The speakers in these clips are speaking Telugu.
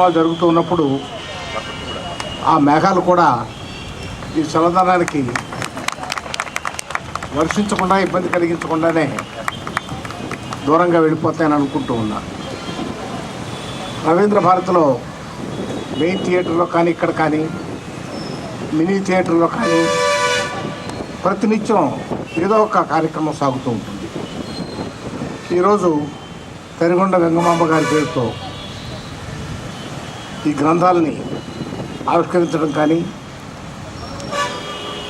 కార్యక్రమాలు జరుగుతూ ఉన్నప్పుడు ఆ మేఘాలు కూడా ఈ చల్లదనానికి వర్షించకుండా ఇబ్బంది కలిగించకుండానే దూరంగా వెళ్ళిపోతాయని అనుకుంటూ ఉన్నా. రవీంద్ర భారతిలో మెయిన్ థియేటర్లో కానీ ఇక్కడ కానీ మినీ థియేటర్లో కానీ ప్రతినిత్యం ఏదో ఒక కార్యక్రమం సాగుతూ ఉంటుంది. ఈరోజు తరిగొండ వెంగమాంబ గారి పేరుతో ఈ గ్రంథాలని ఆవిష్కరించడం కానీ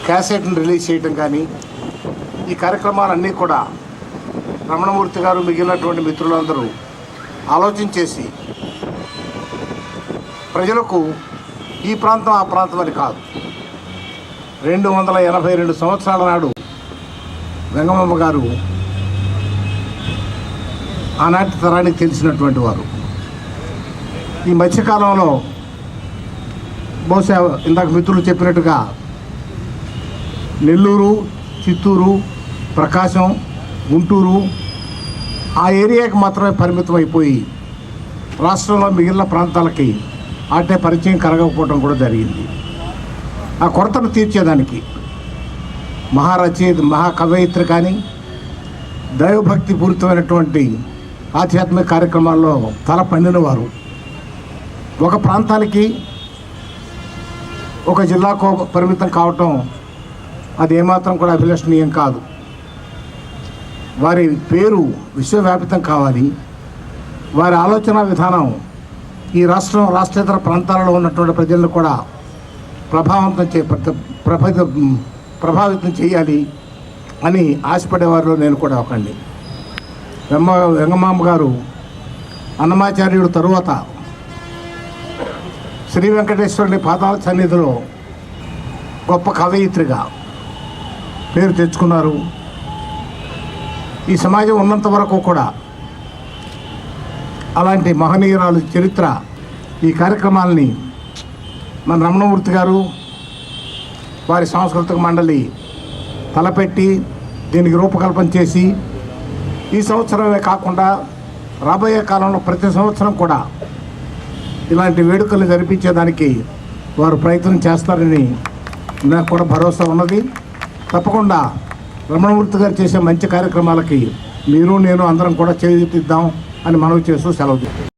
క్యాసెట్ని రిలీజ్ చేయడం కానీ ఈ కార్యక్రమాలన్నీ కూడా రమణమూర్తి గారు మిగిలినటువంటి మిత్రులందరూ ఆలోచించేసి ప్రజలకు ఈ ప్రాంతం ఆ ప్రాంతం అని కాదు. రెండు వందల ఎనభై రెండు సంవత్సరాల నాడు వెంగమమ్మ గారు ఆనాటి తరానికి తెలిసినటువంటి వారు. ఈ మధ్యకాలంలో బహుశా ఇందాక మిత్రులు చెప్పినట్టుగా నెల్లూరు చిత్తూరు ప్రకాశం గుంటూరు ఆ ఏరియాకి మాత్రమే పరిమితం అయిపోయి రాష్ట్రంలో మిగిలిన ప్రాంతాలకి ఆటే పరిచయం కలగకపోవడం కూడా జరిగింది. ఆ కొరతను తీర్చేదానికి మహారచయిత మహాకవయిత్రి కానీ దైవభక్తి పూరితమైనటువంటి ఆధ్యాత్మిక కార్యక్రమాల్లో తల పండినవారు ఒక ప్రాంతానికి ఒక జిల్లాకు పరిమితం కావటం అది ఏమాత్రం కూడా అభిలషణీయం కాదు. వారి పేరు విశ్వవ్యాపితం కావాలి. వారి ఆలోచన విధానం ఈ రాష్ట్రం రాష్ట్రేతర ప్రాంతాలలో ఉన్నటువంటి ప్రజలను కూడా ప్రభావితం చే ప్రభావితం ప్రభావితం చేయాలి అని ఆశపడేవారిలో నేను కూడా ఒకండి వెమ్మ వెంగమాంబ గారు అన్నమాచార్యుడు తరువాత శ్రీ వెంకటేశ్వరుని పాదాల సన్నిధిలో గొప్ప కవయిత్రిగా పేరు తెచ్చుకున్నారు. ఈ సమాజం ఉన్నంత వరకు కూడా అలాంటి మహనీయురాలు చరిత్ర ఈ కార్యక్రమాల్ని మన రమణమూర్తి గారు వారి సాంస్కృతిక మండలి తలపెట్టి దీనికి రూపకల్పన చేసి ఈ సంవత్సరమే కాకుండా రాబోయే కాలంలో ప్రతి సంవత్సరం కూడా ఇలాంటి వేడుకలు జరిపించేదానికి వారు ప్రయత్నం చేస్తారని నాకు కూడా భరోసా ఉన్నది. తప్పకుండా రమణమూర్తి గారు చేసే మంచి కార్యక్రమాలకి మీరు నేను అందరం కూడా చేయుతిద్దాం అని మనవి చేస్తూ సెలవు తీసుకుంటాం